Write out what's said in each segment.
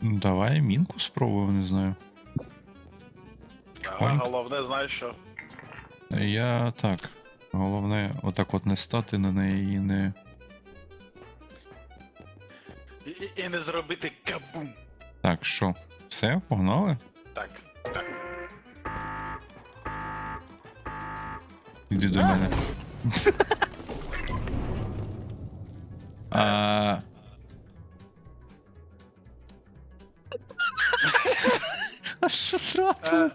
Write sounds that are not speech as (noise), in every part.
Ну, Давай мінку спробуємо, не знаю. Чпоньк. головне, знаєш що? Я так. Головне, отак от не стати на неї і не. І, і, і не зробити кабум. Так, що? Все, погнали? Так, так. Іди до мене. (laughs) А... що трапило? Е,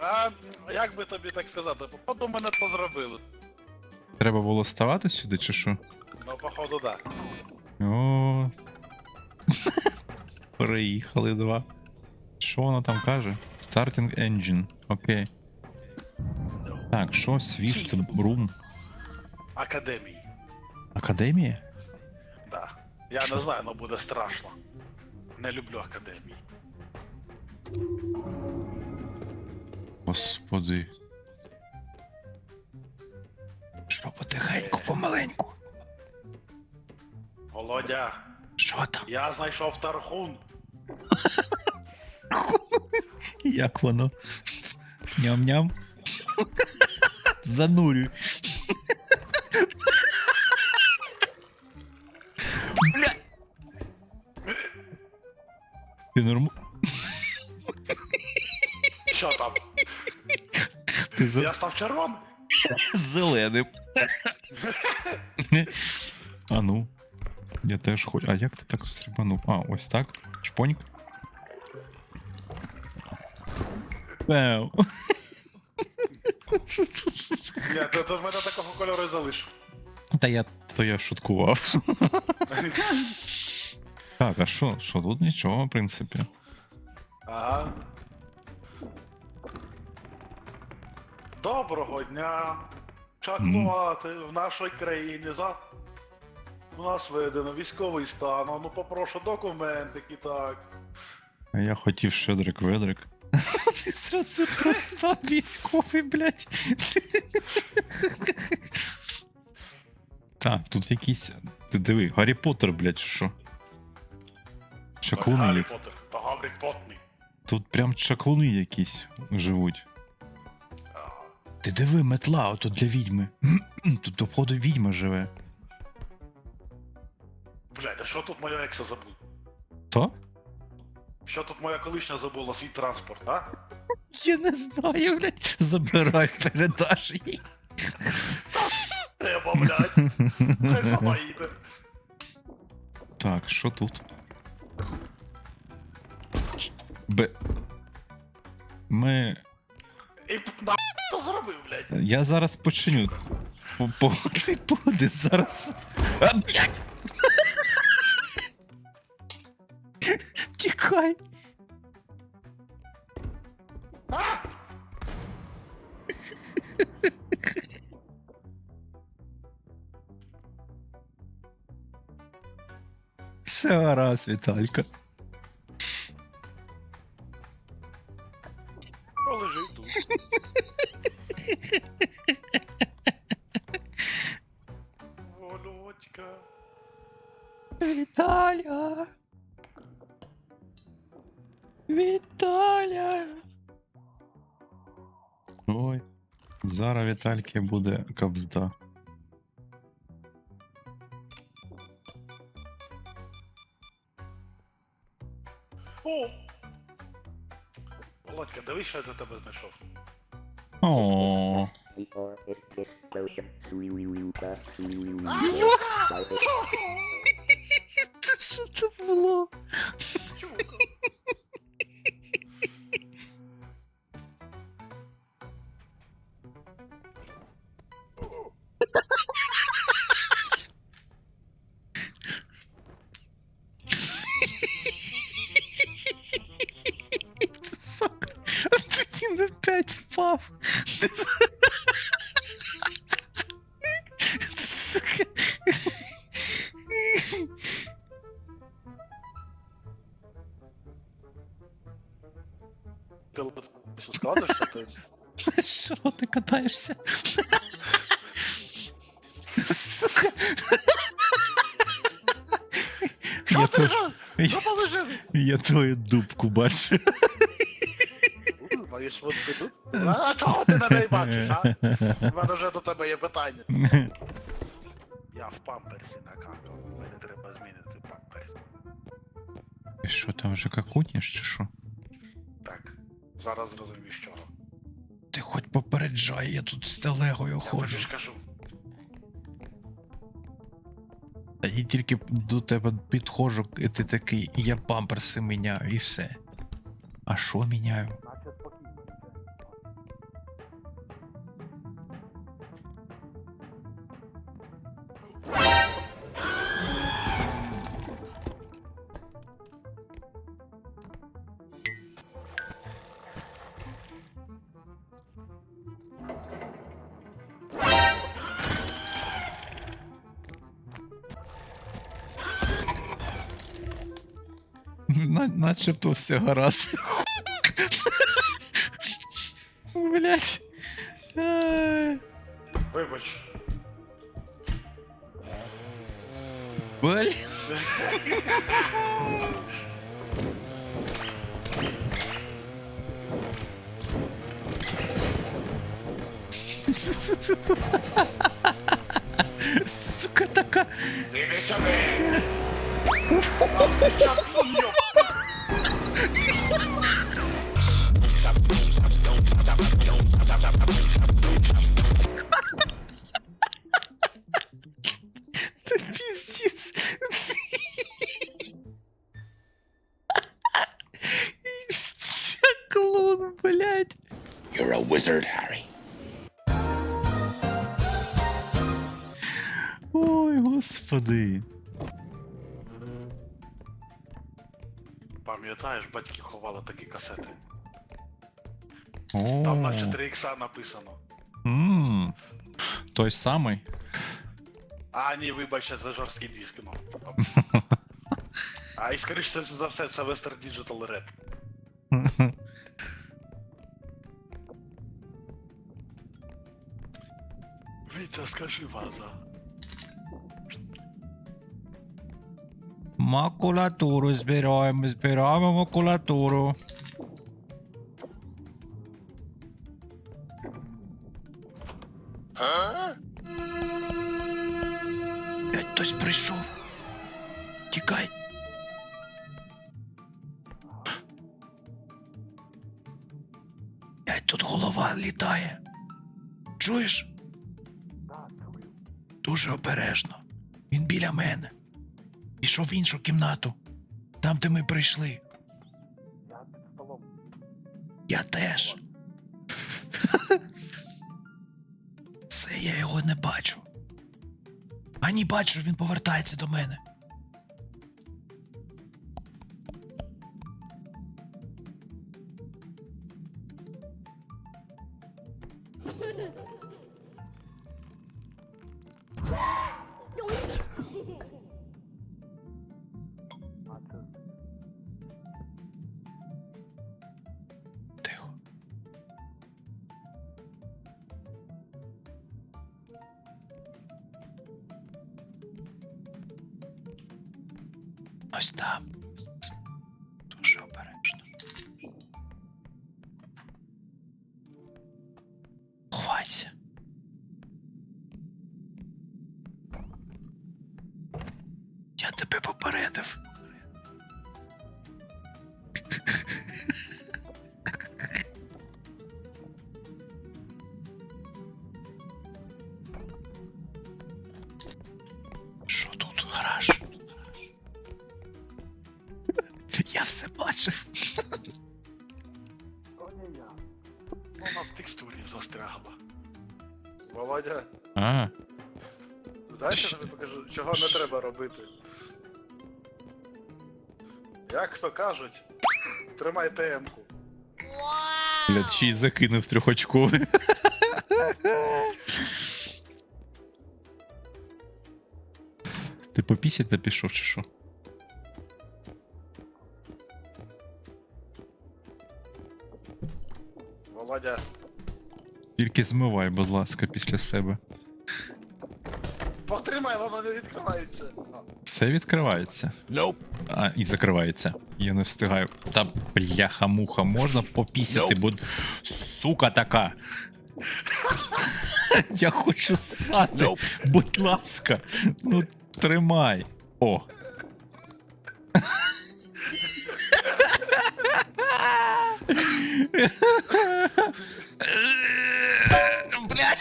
а як би тобі так сказати? Походу мене то зробили. Треба було ставати сюди, чи що? Ну, походу, да. О. (laughs) Приїхали два. Що вона там каже? Starting engine. Окей. Так, що? Swift Room. Академії. Академія? Да. Я Що? не знаю, але буде страшно. Не люблю академії. Господи. Що потихеньку, помаленьку. Володя, Що там? я знайшов тархун. Як воно? Ням-ням. Занурюй. Я став червоним? (laughs) зеленим. (laughs) а ну. Я теж хочу. А як ти так стрибанув? А, ось так. Чпоньк. Пеу. Ні, то, то в мене такого кольору і залиш. Та я то я шуткував. (laughs) Так, а що? Що тут нічого, в принципі. Доброго дня. Чаклувати в нашій країні за. У нас введено військовий стан. А Ну попрошу документики, так. А я хотів Щедрик Ведрик. (laughs) Ти зразу просто військовий, блядь. Так, тут якісь. Ти диви, Гаррі Поттер, блядь, чи що? Чаклуни. Гаррі як- Поттер, та Гаврі Потний. Тут прям чаклуни якісь живуть. Ти диви, метла, ото для відьми. Тут до входу відьма живе. Блядь, а що тут моя екса забула? То? Що тут моя колишня забула свій транспорт, а? Я не знаю, блядь. Забирай, передаш їй. Треба, блядь. Хай сама їде. Так, що тут? Б. Ми. І на що зробив, блядь? Я зараз починю. По- Ти зараз. А, блядь! Тікай! А? Все гаразд, Віталька. Зараз Вітальки буде кабзда. О! Володька, дивись, що я для тебе знайшов. О. Before its explosion. Suiruka, suiruka. Що це було? Що складеш, що ти? Що ти катаєшся? Сука. Що Я ти теж, ж- Ну! Я твою дубку бачу. Мою швидку тут. (laughs) А чого ти на неї бачиш, а? У мене вже до тебе є питання. (laughs) Я в памперсі накакав. Мені треба змінити памперс. І що там вже какутніш чи що? Зараз зрозумієш чого. Ти хоч попереджай, я тут з телегою Я тобі ходжу. ж кажу. Та і тільки до тебе підходжу, і ти такий, я памперси міняю і все. А що міняю? На, начебто все гаразд. Блять. Вибач. Блять. Сука така. Іди сюди! Чапнув, Це Пам'ятаєш, батьки ховали такі касети. О, Там наче 3 ікса написано. М, Той самий. А, ні, вибачте, це жорсткий диск, ну. (laughs) А і скоріше за все, це Western Digital Red. (laughs) Вітя, скажи ваза. Макулатуру збираємо, збираємо макулатуру. Блядь, хтось прийшов. Тікай. Блядь, тут голова літає. Чуєш? Дуже обережно. Він біля мене. Пішов в іншу кімнату. Там, де ми прийшли. Я теж. (laughs) Все, я його не бачу. Ані бачу, він повертається до мене. Ось там. Дуже обережно. Ховайся. Я тебе попередив. Як то кажуть, тримай ТМ-ку. блядь, ще й закинув трьохочковий. Ти попісяти пішов чи що? Володя, Тільки змивай, будь ласка, після себе. Потримай, воно не відкривається. А, Все відкривається. А, і закривається. Я не встигаю. Та бляха-муха, можна попісяти, бо сука така. Я хочу ссати. Будь ласка. Ну, тримай. О. Блять.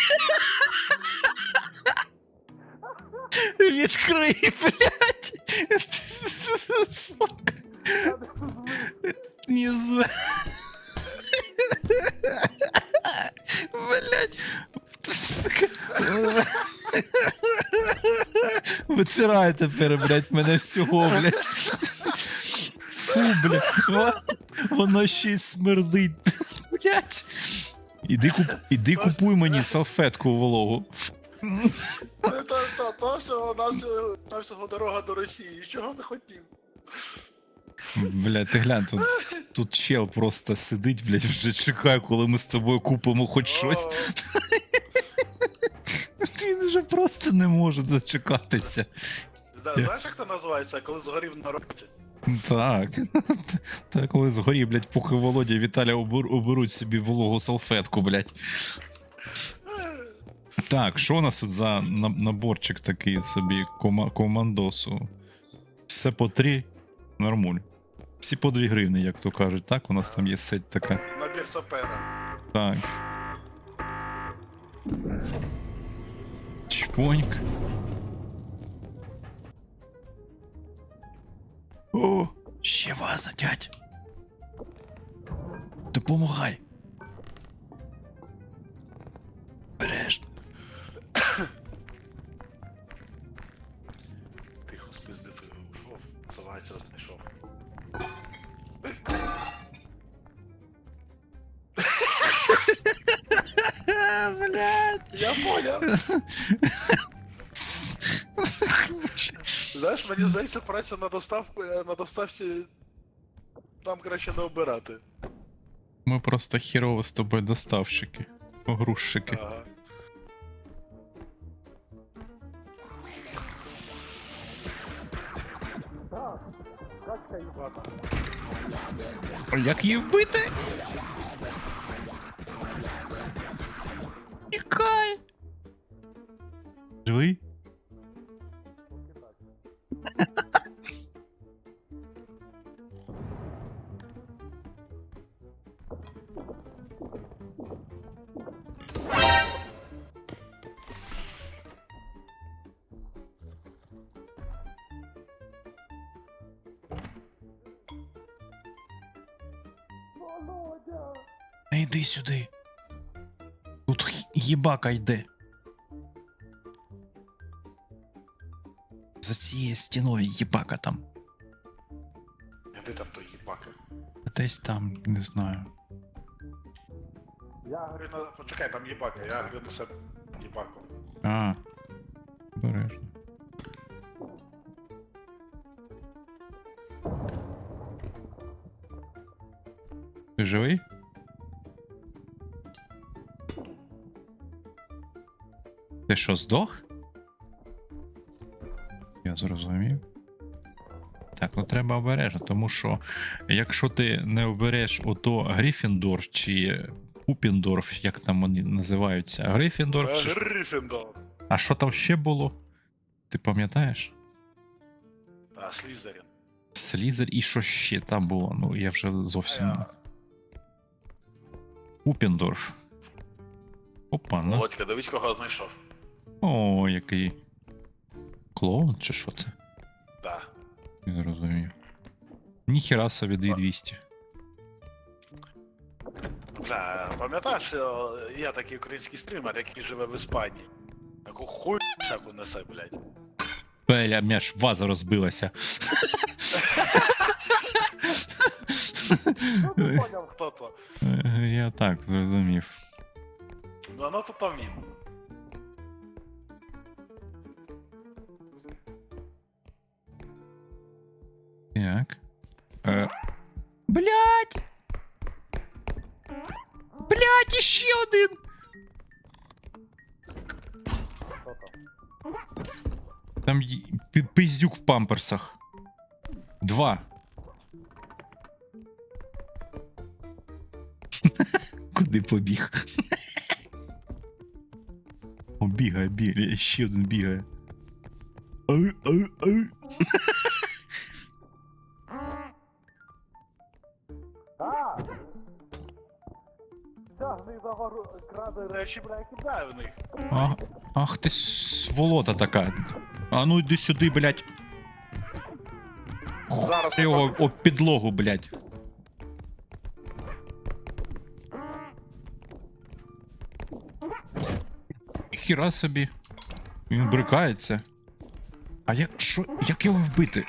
Відкрий, блядь! Не з... Сука. Витирай тепер, блядь, мене всього, блядь. Фу, блядь. Во- Воно ще й смердить. Блядь. Іди, куп... Іди купуй мені салфетку вологу. То, то, то, то всього нашого, нашого дорога до Росії. Чого ти хотів? Бля, ти глянь, тут, тут чел просто сидить, блядь, вже чекає, коли ми з тобою купимо хоч щось. Він вже просто не може зачекатися. зна- Знаєш, як це називається, коли згорів на роботі? Так. Та коли згорі, блядь, поки Володя і Віталя обер, оберуть собі вологу салфетку, блядь. Так, що у нас тут за наборчик такий собі кома- командосу? Все по три, нормуль. Всі по дві гривні, як то кажуть, так? У нас там є сеть така. Набір сапера. Так. Чпоньк. О, ще ваза, дядь. Допомагай. Я. Знаєш, мені здається, праця на доставку е, на доставці там краще не обирати. Ми просто хірово з тобою доставщики. Погрузчики. Ага. А Як її вбити? Тікай. А йди сюди. Тут х- їбака йде. За цією стіною їбака там. Де там той їбака? Десь там, не знаю. Я говорю на. Почекай, там їбака, я говорю на себе їбаку. А. Обережно. Ти живий? Що, здох? Я зрозумів. Так, ну треба обережно, тому що якщо ти не обереш ото Гріфіндорф чи Пупіндорф, як там вони називаються, Грифіндорф чи що? А що там ще було? Ти пам'ятаєш? А, Слізерін. Слізер і що ще там було? Ну я вже зовсім. А, Пупіндорф. Опа, ну. Володька, дивись, кого знайшов. О, який. Клоун чи що це? Да. Не зрозумів. Ніхіра собі 2200. Бля, пам'ятаєш, є такий український стрімер, який живе в Іспанії. Таку хуй всяку несе, блядь. Бля, мене ж ваза розбилася. Ну, ти поняв, хто то. Я так зрозумів. Ну, ну то там він. Так. Е. Блять! Блять, іще один! Там й- пі- пиздюк в памперсах. Два. (laughs) Куди побіг? (laughs) О, бігає, бігає, ще один бігає. (laughs) Ай, ай, ай. ти сволота така. А ну йди сюди, блядь. Зараз Ти його об підлогу, блядь. Хіра собі. Він брикається. А як що? Як його вбити?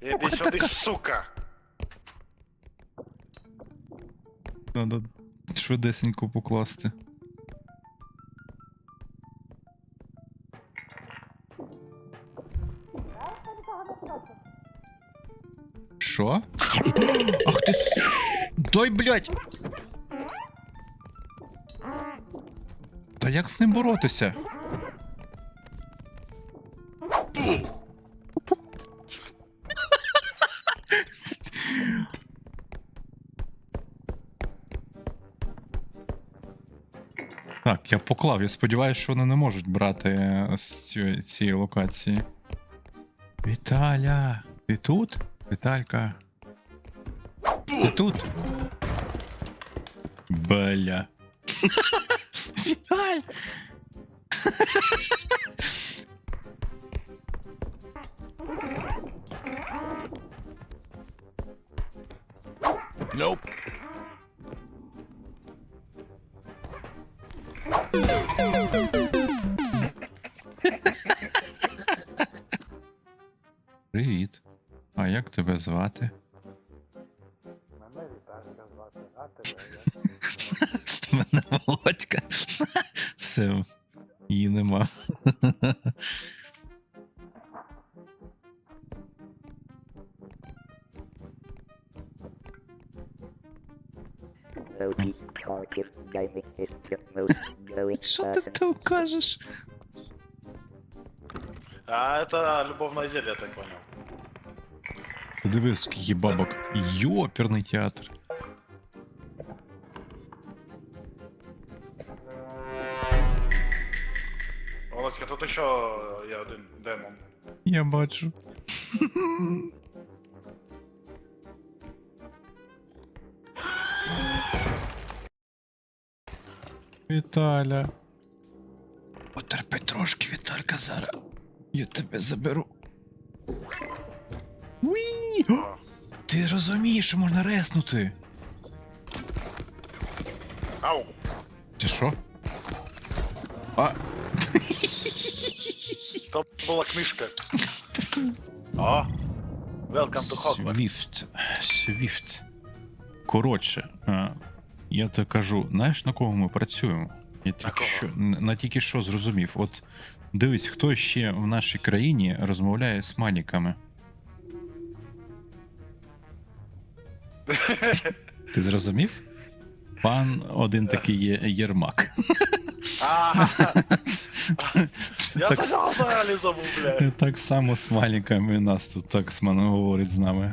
Іди сюди, сука. Надо швидесенько покласти. Що? Ах ти с... Дай, блядь! Та як з ним боротися? Я поклав. Я сподіваюся, що вони не можуть брати е, з цієї, цієї локації. Віталя! Ти тут? Віталька. Ти тут? Бля. Віталь! Nope. як тебе звати? Мене Віталька звати, а тебе Мене Володька. Все, її нема. Notice charges gaming is the most going Що ти person. там кажеш? А это любовное зелье, я так понял. Дивись, скільки бабок. Йоперний театр. Володька, тут еще є один демон. Я бачу. Віталя. Потерпи трошки, Віталька, зараз. Я тебе заберу. Ти розумієш, що можна реснути. Ау! Ти що? А, То була книжка. О! Welcome to Hogwarts. Свіфт. Свіфт. Коротше, а, я так кажу, знаєш на кого ми працюємо? Я тільки кого? що на на тільки що зрозумів. От дивись, хто ще в нашій країні розмовляє з маніками. Ти зрозумів? Пан один такий є Єрмак. Я Так- забув, блядь. Так само з маніками нас тут таксман говорить з нами.